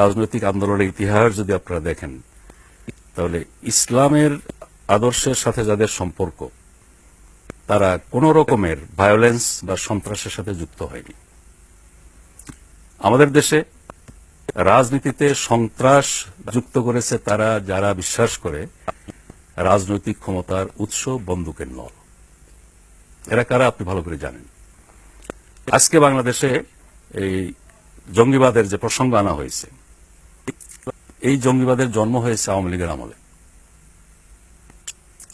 রাজনৈতিক আন্দোলনের ইতিহাস যদি আপনারা দেখেন, তাহলে ইসলামের আদর্শের সাথে যাদের সম্পর্ক, তারা কোন রকমের ভায়োলেন্স বা সন্ত্রাসের সাথে যুক্ত হয়নি। আমাদের দেশে রাজনীতিতে সন্ত্রাস যুক্ত করেছে তারা যারা বিশ্বাস করে রাজনৈতিক ক্ষমতার উৎস বন্দুকের নল। এরা কারা আপনি ভালো করে জানেন। আজকে বাংলাদেশে এই জঙ্গিবাদের যে প্রসঙ্গ আনা হয়েছে, এই জঙ্গিবাদের জন্ম হয়েছে আওয়ামী লীগের আমলে।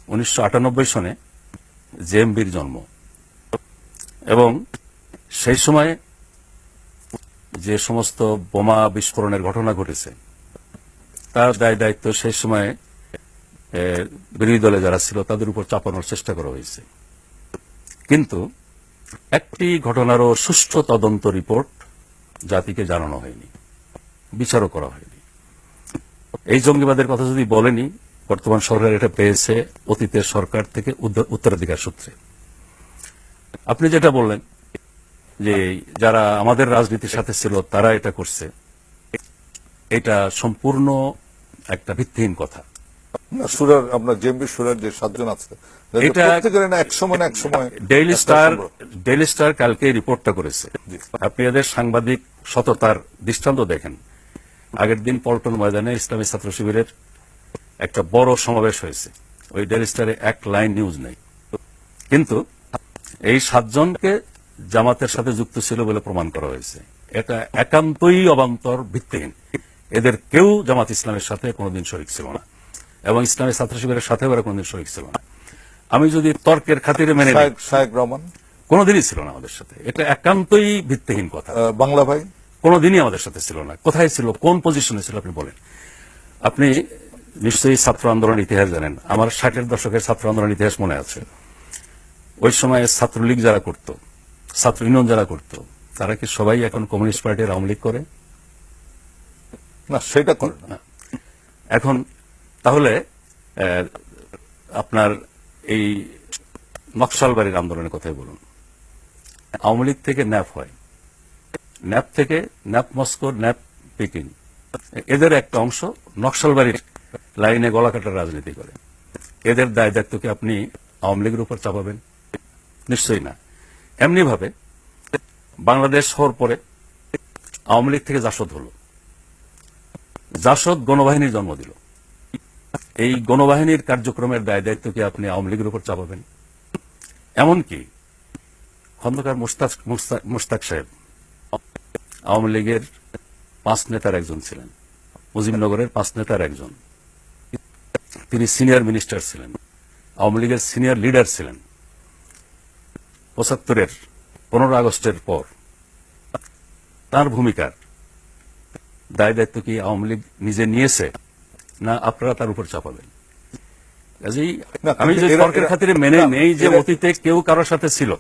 উনিশশো সনে জেএমবির জন্ম। এবং সেই সময় যে সমস্ত বোমা বিস্ফোরণের ঘটনা ঘটেছে, তার দায় দায়িত্ব সেই সময়ে বিরোধী দলে যারা ছিল তাদের উপর চাপানোর চেষ্টা করা হয়েছে। কিন্তু একটি ঘটনারও সুষ্ঠু তদন্ত রিপোর্ট জাতিকে জানানো হয়নি বিচারও করা হয়নি। এই জঙ্গিবাদের কথা যদি বলেনি বর্তমান সরকার এটা পেয়েছে অতীতের সরকার থেকে উত্তরাধিকার সূত্রে। আপনি যেটা বললেন যে যারা আমাদের রাজনীতির সাথে ছিল তারা এটা করছে। এটা সম্পূর্ণ একটা ভিত্তিহীন কথা। সুরার আপনার সুরার যে সাতজন আছে এটা- এক সময় এক সময় ডেইলি স্টার ডেইলি স্টার কালকে রিপোর্টটা করেছে। আপনি এদের সাংবাদিক সততার দৃষ্টান্ত দেখেন। আগের দিন পল্টন ময়দানে ইসলামী ছাত্র শিবিরের একটা বড় সমাবেশ হয়েছে। ওই ডেইলি স্টারে এক লাইন নিউজ নেই। কিন্তু এই সাতজনকে জামাতের সাথে যুক্ত ছিল বলে প্রমাণ করা হয়েছে। এটা একান্তই অবান্তর ভিত্তিহীন। এদের কেউ জামাত ইসলামের সাথে কোনোদিন শরিক ছিল না। এবং ইসলামী ছাত্র শিবিরের সাথে ওরা কোনোদিন শরিক ছিল না। আমি যদি তর্কের খাতিরে মেনে শায়েক রহমান? কোনোদিনই ছিল না আমাদের সাথে। এটা একান্তই ভিত্তিহীন কথা। বাংলা ভাই? কোনোদিনই আমাদের সাথে ছিল না। কোথায় ছিল? কোন পজিশনে ছিল? আপনি বলেন। আপনি নিশ্চয়ই ছাত্র আন্দোলনের ইতিহাস জানেন। আমার ষাটের দশকের ছাত্র আন্দোলনের ইতিহাস মনে আছে। ওই সময় ছাত্রলীগ যারা করত ছাত্র ইউনিয়ন যারা করত তারা কি সবাই এখন কমিউনিস্ট পার্টির আওয়ামী লীগ করে? না সেটা করে না। এখন তাহলে আপনার এই নকশালবাড়ির আন্দোলনের কথাই বলুন। আওয়ামী লীগ থেকে ন্যাপ হয়। ন্যাপ থেকে ন্যাপ মস্কো, ন্যাপ পিকিং। এদের একটা অংশ নকশালবাড়ির লাইনে গলা কাটার রাজনীতি করে। এদের দায় দায়িত্ব কি আপনি আওয়ামী লীগের উপর চাপাবেন? নিশ্চয়ই না। এমনি ভাবে বাংলাদেশ হওয়ার পরে আওয়ামী লীগ থেকে জাসদ হলো। জাসদ গণবাহিনীর জন্ম দিল। এই গণবাহিনীর কার্যক্রমের দায় দায়িত্ব কি আপনি আওয়ামী লীগের উপর চাপাবেন? এমনকি খন্দকার মুস্তাক, মুস্তাক- সাহেব। আওয়ামী লীগের পাঁচ নেতার একজন ছিলেন। মুজিবনগরের পাঁচ নেতার একজন। তিনি সিনিয়র মিনিস্টার ছিলেন। আওয়ামী লীগের সিনিয়র লিডার ছিলেন। পঁচাত্তরের, পনেরো আগস্টের পর তার ভূমিকার দায় দায়িত্ব কি আওয়ামী লীগ নিজে নিয়েছে, না আপনারা তার উপর চাপাবেন? কাজেই আমি তর্কের খাতিরে মেনে নেই যে অতীতে কেউ কারোর সাথে ছিল।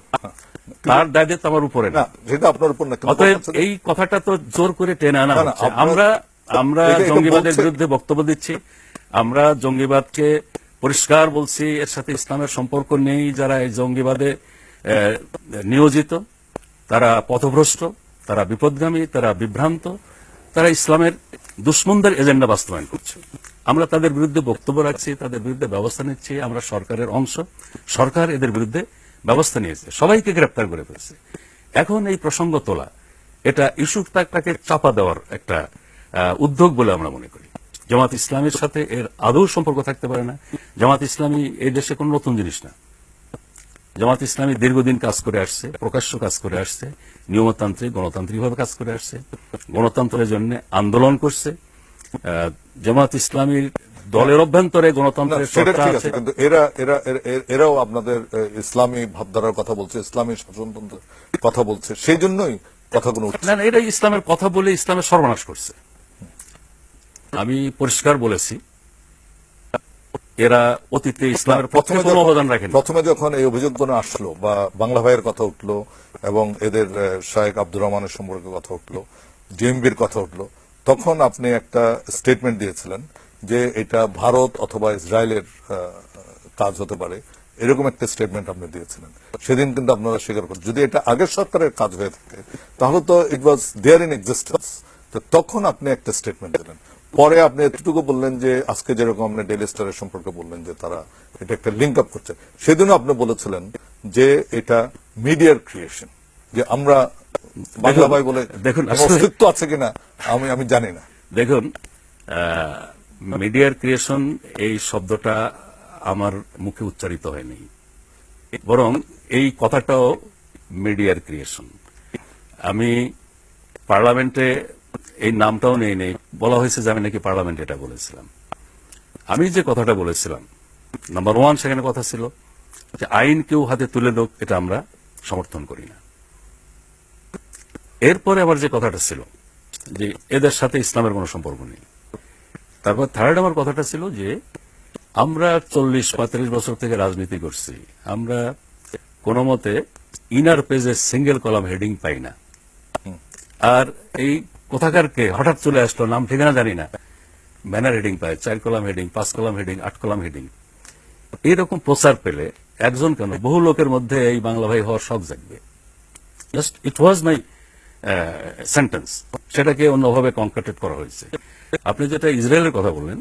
তার দায় দায়িত্ব আমার উপরে না সেটা আপনার উপর না অতএব এই কথাটা তো জোর করে টেনে আনা হচ্ছে। আমরা আমরা জঙ্গিবাদের বিরুদ্ধে বক্তব্য দিচ্ছি। আমরা জঙ্গিবাদকে পরিষ্কার বলছি। এর সাথে ইসলামের সম্পর্ক নেই। যারা এই জঙ্গিবাদে নিয়োজিত তারা পথভ্রষ্ট তারা বিপদগামী তারা বিভ্রান্ত। তারা ইসলামের দুশ্মনদের এজেন্ডা বাস্তবায়ন করছে। আমরা তাদের বিরুদ্ধে বক্তব্য রাখছি, তাদের বিরুদ্ধে ব্যবস্থা নিচ্ছি, আমরা সরকারের অংশ। সরকার এদের বিরুদ্ধে ব্যবস্থা নিয়েছে, সবাইকে গ্রেপ্তার করে ফেলছে। এখন এই প্রসঙ্গ তোলা, এটা ইস্যু ইস্যুটাকে চাপা দেওয়ার একটা উদ্যোগ বলে আমরা মনে করি। জামাত ইসলামের সাথে এর আদৌ সম্পর্ক থাকতে পারে না। জামাত ইসলামী এই দেশে কোন নতুন জিনিস না। জামাত ইসলামী দীর্ঘদিন কাজ করে আসছে প্রকাশ্য কাজ করে আসছে নিয়মতান্ত্রিক গণতান্ত্রিকভাবে কাজ করে আসছে গণতন্ত্রের জন্য আন্দোলন করছে জামাত ইসলামীর দলের অভ্যন্তরে গণতন্ত্রের সেটা চর্চা ঠিক আছে। কিন্তু এরা এরা এরা- এরা- এরাও আপনাদের ইসলামী ভাবধারার কথা বলছে ইসলামী শাসনতন্ত্রের কথা বলছে সেই জন্যই কথাগুলো না না এটা ইসলামের কথা বলে ইসলামের সর্বনাশ করছে। আমি পরিষ্কার বলেছি এরা অতীতে ইসলামের প্রথমে কোনো অবদান রাখেন। প্রথমে যখন এই অভিযোগগুলো আসলো বা বাংলা ভাইয়ের কথা উঠল এবং এদের শায়েক আব্দুর রহমানের সম্পর্কে কথা উঠল ডিএমবির কথা উঠল তখন আপনি একটা স্টেটমেন্ট দিয়েছিলেন যে এটা ভারত অথবা ইসরায়েলের কাজ হতে পারে। এরকম একটা স্টেটমেন্ট আপনি দিয়েছিলেন। সেদিন কিন্তু আপনারা স্বীকার করেন। যদি এটা আগের সরকারের কাজ হয়ে থাকে তাহলে তো ইট ওয়াজ দেয়ার ইন এক্সিস্টেন্স তো তখন আপনি একটা স্টেটমেন্ট দিলেন। পরে আপনি এতটুকু বললেন যে আজকে যেরকম আপনি ডেলি স্টারের সম্পর্কে বললেন যে তারা এটা একটা লিঙ্ক আপ করছে। সেদিনও আপনি বলেছিলেন যে এটা মিডিয়ার ক্রিয়েশন যে আমরা বাংলা ভাই বলে দেখুন, অস্তিত্ব আছে কিনা আমি আমি জানি না। দেখুন মিডিয়ার ক্রিয়েশন এই শব্দটা আমার মুখে উচ্চারিত হয়নি। বরং এই কথাটাও মিডিয়ার ক্রিয়েশন আমি পার্লামেন্টে এই নামটাও নেই নেই। বলা হয়েছে যে আমি নাকি পার্লামেন্টে এটা বলেছিলাম। আমি যে কথাটা বলেছিলাম নাম্বার ওয়ান সেখানে কথা ছিল যে আইন কেউ হাতে তুলে দেক এটা আমরা সমর্থন করি না। এরপরে আবার যে কথাটা ছিল যে এদের সাথে ইসলামের কোনো সম্পর্ক নেই। তারপর থার্ড আমার কথাটা ছিল যে আমরা চল্লিশ পঁয়তাল্লিশ বছর থেকে রাজনীতি করছি। আমরা কোনো মতে ইনার পেজে সিঙ্গেল কলাম হেডিং পাই না। আর এই কোথাকার কে হঠাৎ চলে আসলো নাম ঠিকানা জানি না। ব্যানার হেডিং পায়, চার কলাম হেডিং পাঁচ কলাম হেডিং আট কলাম হেডিং এইরকম প্রচার পেলে একজন কেন? বহু লোকের মধ্যে এই বাংলা ভাই হওয়ার শখ জাগবে। Just it was my sentence সেটাকে অন্যভাবে কনকাটেড করা হয়েছে। আপনি যেটা ইসরায়েলের কথা বললেন,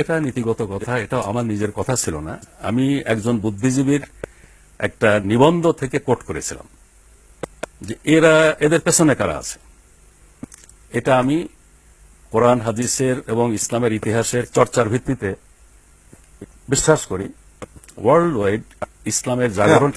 এটা নীতিগত কথা, এটা আমার নিজের কথা ছিল না। আমি একজন বুদ্ধিজীবীর একটা নিবন্ধ থেকে কোট করেছিলাম। যে এরা, এদের পেছনে কারা আছে? এটা আমি কোরআন, হাদিসের এবং ইসলামের ইতিহাসের চর্চার ভিত্তিতে বিশ্বাস করি। ওয়ার্ল্ড ওয়াইড ইসলামের জাগরণ